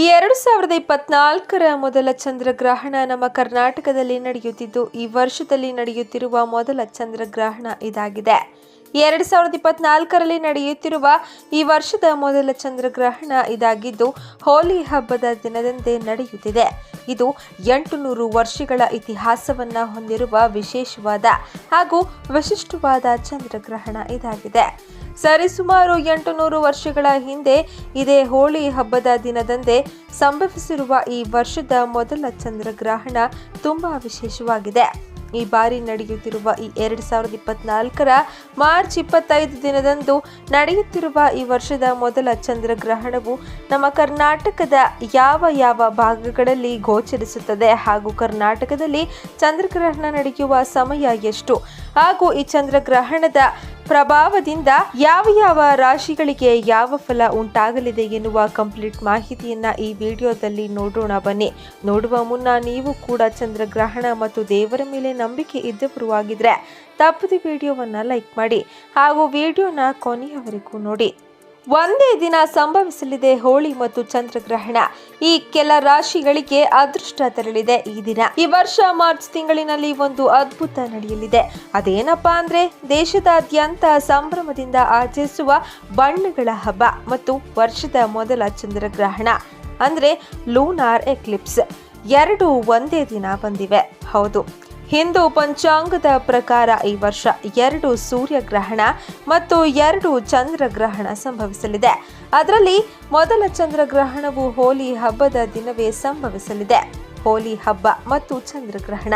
ಈ ಎರಡು ಸಾವಿರದ ಇಪ್ಪತ್ನಾಲ್ಕರ ಮೊದಲ ಚಂದ್ರಗ್ರಹಣ ನಮ್ಮ ಕರ್ನಾಟಕದಲ್ಲಿ ನಡೆಯುತ್ತಿದ್ದು, ಈ ವರ್ಷದಲ್ಲಿ ನಡೆಯುತ್ತಿರುವ ಮೊದಲ ಚಂದ್ರಗ್ರಹಣ ಇದಾಗಿದೆ. ಎರಡು ಸಾವಿರದ ಇಪ್ಪತ್ನಾಲ್ಕರಲ್ಲಿ ನಡೆಯುತ್ತಿರುವ ಈ ವರ್ಷದ ಮೊದಲ ಚಂದ್ರಗ್ರಹಣ ಇದಾಗಿದ್ದು ಹೋಲಿ ಹಬ್ಬದ ದಿನದಂದೇ ನಡೆಯುತ್ತಿದೆ. ಇದು ಎಂಟು ನೂರು ವರ್ಷಗಳ ಇತಿಹಾಸವನ್ನ ಹೊಂದಿರುವ ವಿಶೇಷವಾದ ಹಾಗೂ ವಿಶಿಷ್ಟವಾದ ಚಂದ್ರಗ್ರಹಣ ಇದಾಗಿದೆ. ಸರಿಸುಮಾರು ಎಂಟು ನೂರು ವರ್ಷಗಳ ಹಿಂದೆ ಇದೇ ಹೋಳಿ ಹಬ್ಬದ ದಿನದಂದೇ ಸಂಭವಿಸಿರುವ ಈ ವರ್ಷದ ಮೊದಲ ಚಂದ್ರಗ್ರಹಣ ತುಂಬಾ ವಿಶೇಷವಾಗಿದೆ. ಈ ಬಾರಿ ನಡೆಯುತ್ತಿರುವ ಈ ಎರಡು ಸಾವಿರದ ಇಪ್ಪತ್ನಾಲ್ಕರ ಮಾರ್ಚ್ ಇಪ್ಪತ್ತೈದು ದಿನದಂದು ನಡೆಯುತ್ತಿರುವ ಈ ವರ್ಷದ ಮೊದಲ ಚಂದ್ರಗ್ರಹಣವು ನಮ್ಮ ಕರ್ನಾಟಕದ ಯಾವ ಯಾವ ಭಾಗಗಳಲ್ಲಿ ಗೋಚರಿಸುತ್ತದೆ ಹಾಗೂ ಕರ್ನಾಟಕದಲ್ಲಿ ಚಂದ್ರಗ್ರಹಣ ನಡೆಯುವ ಸಮಯ ಎಷ್ಟು? ಹಾಗೂ ಈ ಚಂದ್ರಗ್ರಹಣದ ಪ್ರಭಾವದಿಂದ ಯಾವ ಯಾವ ರಾಶಿಗಳಿಗೆ ಯಾವ ಫಲ ಉಂಟಾಗಲಿದೆ ಎನ್ನುವ ಕಂಪ್ಲೀಟ್ ಮಾಹಿತಿಯನ್ನ ಈ ವಿಡಿಯೋದಲ್ಲಿ ನೋಡೋಣ ಬನ್ನಿ. ನೋಡುವ ಮುನ್ನ ನೀವು ಕೂಡ ಚಂದ್ರಗ್ರಹಣ ಮತ್ತು ದೇವರ ಮೇಲೆ ನಂಬಿಕೆ ಇದ್ದವರು ಆಗಿದ್ರೆ ತಪ್ಪದೆ ವಿಡಿಯೋವನ್ನ ಲೈಕ್ ಮಾಡಿ ಹಾಗೂ ವಿಡಿಯೋನ ಕೊನೆಯವರೆಗೂ ನೋಡಿ. ಒಂದೇ ದಿನ ಸಂಭವಿಸಲಿದೆ ಹೋಳಿ ಮತ್ತು ಚಂದ್ರಗ್ರಹಣ. ಈ ಕೆಲ ರಾಶಿಗಳಿಗೆ ಅದೃಷ್ಟ ತೆರಳಿದೆ ಈ ದಿನ. ಈ ವರ್ಷ ಮಾರ್ಚ್ ತಿಂಗಳಿನಲ್ಲಿ ಒಂದು ಅದ್ಭುತ ನಡೆಯಲಿದೆ. ಅದೇನಪ್ಪಾ ಅಂದ್ರೆ ದೇಶದಾದ್ಯಂತ ಸಂಭ್ರಮದಿಂದ ಆಚರಿಸುವ ಬಣ್ಣಗಳ ಹಬ್ಬ ಮತ್ತು ವರ್ಷದ ಮೊದಲ ಚಂದ್ರಗ್ರಹಣ ಅಂದ್ರೆ ಲೂನಾರ್ ಎಕ್ಲಿಪ್ಸ್. ಎರಡು ಒಂದೇ ದಿನ ಬಂದಿವೆ. ಹೌದು ಹಿಂದೂ ಪಂಚಾಂಗದ ಪ್ರಕಾರ ಈ ವರ್ಷ ಎರಡು ಸೂರ್ಯಗ್ರಹಣ ಮತ್ತು ಎರಡು ಚಂದ್ರಗ್ರಹಣ ಸಂಭವಿಸಲಿದೆ. ಅದರಲ್ಲಿ ಮೊದಲ ಚಂದ್ರಗ್ರಹಣವು ಹೋಲಿ ಹಬ್ಬದ ದಿನವೇ ಸಂಭವಿಸಲಿದೆ. ಹೋಲಿ ಹಬ್ಬ ಮತ್ತು ಚಂದ್ರಗ್ರಹಣ.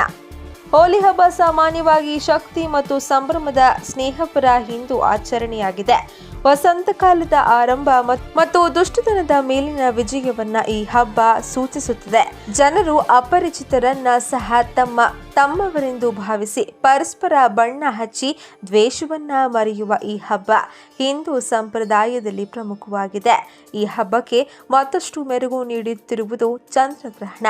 ಹೋಲಿ ಹಬ್ಬ ಸಾಮಾನ್ಯವಾಗಿ ಶಕ್ತಿ ಮತ್ತು ಸಂಭ್ರಮದ ಸ್ನೇಹಪರ ಹಿಂದೂ ಆಚರಣೆಯಾಗಿದೆ. ವಸಂತ ಕಾಲದ ಆರಂಭ ಮತ್ತು ದುಷ್ಟತನದ ಮೇಲಿನ ವಿಜಯವನ್ನ ಈ ಹಬ್ಬ ಸೂಚಿಸುತ್ತದೆ. ಜನರು ಅಪರಿಚಿತರನ್ನ ಸಹ ತಮ್ಮ ತಮ್ಮವರೆಂದು ಭಾವಿಸಿ ಪರಸ್ಪರ ಬಣ್ಣ ಹಚ್ಚಿ ದ್ವೇಷವನ್ನ ಮರೆಯುವ ಈ ಹಬ್ಬ ಹಿಂದೂ ಸಂಪ್ರದಾಯದಲ್ಲಿ ಪ್ರಮುಖವಾಗಿದೆ. ಈ ಹಬ್ಬಕ್ಕೆ ಮತ್ತಷ್ಟು ಮೆರುಗು ನೀಡುತ್ತಿರುವುದು ಚಂದ್ರಗ್ರಹಣ.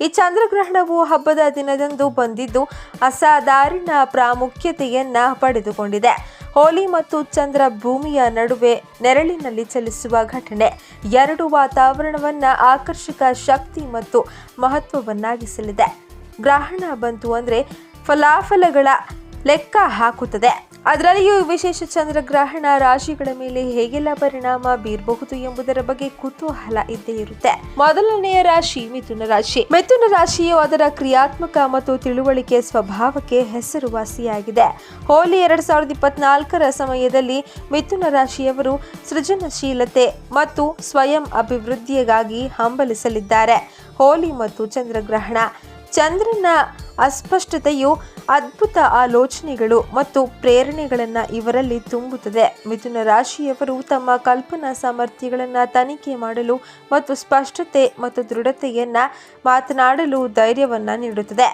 ಈ ಚಂದ್ರಗ್ರಹಣವು ಹಬ್ಬದ ದಿನದಂದು ಬಂದಿದ್ದು ಅಸಾಧಾರಣ ಪ್ರಾಮುಖ್ಯತೆಯನ್ನ ಪಡೆದುಕೊಂಡಿದೆ. ಹೋಲಿ ಮತ್ತು ಚಂದ್ರ ಭೂಮಿಯ ನಡುವೆ ನೆರಳಿನಲ್ಲಿ ಚಲಿಸುವ ಘಟನೆ. ಎರಡು ವಾತಾವರಣವನ್ನ ಆಕರ್ಷಕ ಶಕ್ತಿ ಮತ್ತು ಮಹತ್ವವನ್ನಾಗಿಸಲಿದೆ. ಗ್ರಹಣ ಬಂತು ಅಂದ್ರೆ ಫಲಾಫಲಗಳ ಲೆಕ್ಕ ಹಾಕುತ್ತದೆ. ಅದರಲ್ಲಿಯೂ ವಿಶೇಷ ಚಂದ್ರಗ್ರಹಣ ರಾಶಿಗಳ ಮೇಲೆ ಹೇಗೆಲ್ಲ ಪರಿಣಾಮ ಬೀರಬಹುದು ಎಂಬುದರ ಬಗ್ಗೆ ಕುತೂಹಲ ಇದ್ದೇ ಇರುತ್ತೆ. ಮೊದಲನೆಯ ರಾಶಿ ಮಿಥುನ ರಾಶಿ. ಮಿಥುನ ರಾಶಿಯು ಅದರ ಕ್ರಿಯಾತ್ಮಕ ಮತ್ತು ತಿಳುವಳಿಕೆ ಸ್ವಭಾವಕ್ಕೆ ಹೆಸರುವಾಸಿಯಾಗಿದೆ. ಹೋಲಿ ಎರಡ್ ಸಾವಿರದ ಇಪ್ಪತ್ನಾಲ್ಕರ ಸಮಯದಲ್ಲಿ ಮಿಥುನ ರಾಶಿಯವರು ಸೃಜನಶೀಲತೆ ಮತ್ತು ಸ್ವಯಂ ಅಭಿವೃದ್ಧಿಗಾಗಿ ಹಂಬಲಿಸಲಿದ್ದಾರೆ. ಹೋಲಿ ಮತ್ತು ಚಂದ್ರಗ್ರಹಣ. ಚಂದ್ರನ ಅಸ್ಪಷ್ಟತೆಯು ಅದ್ಭುತ ಆಲೋಚನೆಗಳು ಮತ್ತು ಪ್ರೇರಣೆಗಳನ್ನು ಇವರಲ್ಲಿ ತುಂಬುತ್ತದೆ. ಮಿಥುನ ರಾಶಿಯವರು ತಮ್ಮ ಕಲ್ಪನಾ ಸಾಮರ್ಥ್ಯಗಳನ್ನು ತನಿಖೆ ಮಾಡಲು ಮತ್ತು ಸ್ಪಷ್ಟತೆ ಮತ್ತು ದೃಢತೆಯನ್ನು ಮಾತನಾಡಲು ಧೈರ್ಯವನ್ನು ನೀಡುತ್ತದೆ.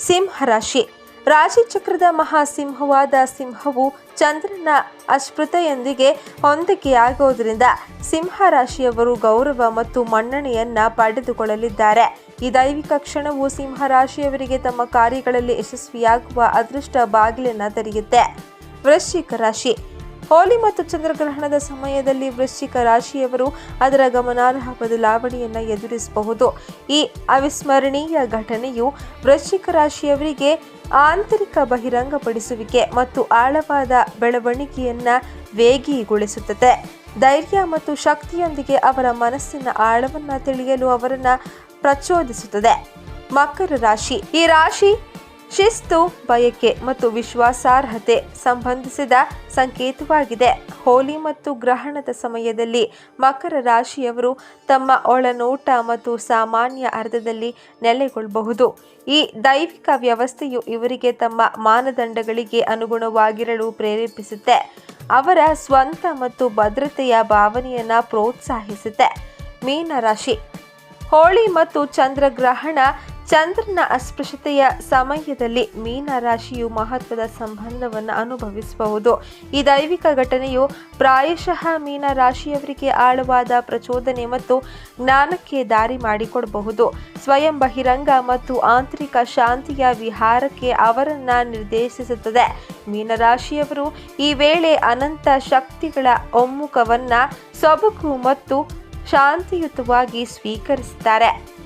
ಸಿಂಹ ರಾಶಿ. ರಾಶಿ ಚಕ್ರದ ಮಹಾಸಿಂಹವಾದ ಸಿಂಹವು ಚಂದ್ರನ ಅಸ್ಪೃತೆಯೊಂದಿಗೆ ಹೊಂದಿಕೆಯಾಗುವುದರಿಂದ ಸಿಂಹ ರಾಶಿಯವರು ಗೌರವ ಮತ್ತು ಮನ್ನಣೆಯನ್ನ ಪಡೆದುಕೊಳ್ಳಲಿದ್ದಾರೆ. ಈ ದೈವಿಕ ಕ್ಷಣವು ಸಿಂಹ ರಾಶಿಯವರಿಗೆ ತಮ್ಮ ಕಾರ್ಯಗಳಲ್ಲಿ ಯಶಸ್ವಿಯಾಗುವ ಅದೃಷ್ಟ ಬಾಗಿಲನ್ನು ತೆರೆಯುತ್ತೆ. ವೃಶ್ಚಿಕ ರಾಶಿ. ಹೋಲಿ ಮತ್ತು ಚಂದ್ರಗ್ರಹಣದ ಸಮಯದಲ್ಲಿ ವೃಶ್ಚಿಕ ರಾಶಿಯವರು ಅದರ ಗಮನಾರ್ಹ ಬದಲಾವಣೆಯನ್ನು ಎದುರಿಸಬಹುದು. ಈ ಅವಿಸ್ಮರಣೀಯ ಘಟನೆಯು ವೃಶ್ಚಿಕ ರಾಶಿಯವರಿಗೆ ಆಂತರಿಕ ಬಹಿರಂಗಪಡಿಸುವಿಕೆ ಮತ್ತು ಆಳವಾದ ಬೆಳವಣಿಗೆಯನ್ನ ವೇಗಿಗೊಳಿಸುತ್ತದೆ. ಧೈರ್ಯ ಮತ್ತು ಶಕ್ತಿಯೊಂದಿಗೆ ಅವರ ಮನಸ್ಸಿನ ಆಳವನ್ನ ತಿಳಿಯಲು ಅವರನ್ನ ಪ್ರಚೋದಿಸುತ್ತದೆ. ಮಕರ ರಾಶಿ. ಈ ರಾಶಿ ಶಿಸ್ತು, ಬಯಕೆ ಮತ್ತು ವಿಶ್ವಾಸಾರ್ಹತೆ ಸಂಬಂಧಿಸಿದ ಸಂಕೇತವಾಗಿದೆ. ಹೋಲಿ ಮತ್ತು ಗ್ರಹಣದ ಸಮಯದಲ್ಲಿ ಮಕರ ರಾಶಿಯವರು ತಮ್ಮ ಒಳನೋಟ ಮತ್ತು ಸಾಮಾನ್ಯ ಅರ್ಥದಲ್ಲಿ ನೆಲೆಗೊಳ್ಳಬಹುದು ಈ ದೈವಿಕ ವ್ಯವಸ್ಥೆಯು ಇವರಿಗೆ ತಮ್ಮ ಮಾನದಂಡಗಳಿಗೆ ಅನುಗುಣವಾಗಿರಲು ಪ್ರೇರೇಪಿಸುತ್ತೆ. ಅವರ ಸ್ವಂತ ಮತ್ತು ಭದ್ರತೆಯ ಭಾವನೆಯನ್ನು ಪ್ರೋತ್ಸಾಹಿಸುತ್ತೆ. ಮೀನ ರಾಶಿ ಹೋಳಿ ಮತ್ತು ಚಂದ್ರಗ್ರಹಣ ಚಂದ್ರನ ಅಸ್ಪೃಶ್ಯತೆಯ ಸಮಯದಲ್ಲಿ ಮೀನ ರಾಶಿಯು ಮಹತ್ವದ ಸಂಬಂಧವನ್ನು ಅನುಭವಿಸಬಹುದು. ಈ ದೈವಿಕ ಘಟನೆಯು ಪ್ರಾಯಶಃ ಮೀನ ರಾಶಿಯವರಿಗೆ ಆಳವಾದ ಪ್ರಚೋದನೆ ಮತ್ತು ಜ್ಞಾನಕ್ಕೆ ದಾರಿ ಮಾಡಿಕೊಡಬಹುದು. ಸ್ವಯಂ ಬಹಿರಂಗ ಮತ್ತು ಆಂತರಿಕ ಶಾಂತಿಯ ವಿಹಾರಕ್ಕೆ ಅವರನ್ನ ನಿರ್ದೇಶಿಸುತ್ತದೆ. ಮೀನರಾಶಿಯವರು ಈ ವೇಳೆ ಅನಂತ ಶಕ್ತಿಗಳ ಒಮ್ಮುಖವನ್ನ ಸೊಬಗು ಮತ್ತು ಶಾಂತಿಯುತವಾಗಿ ಸ್ವೀಕರಿಸಿದ್ದಾರೆ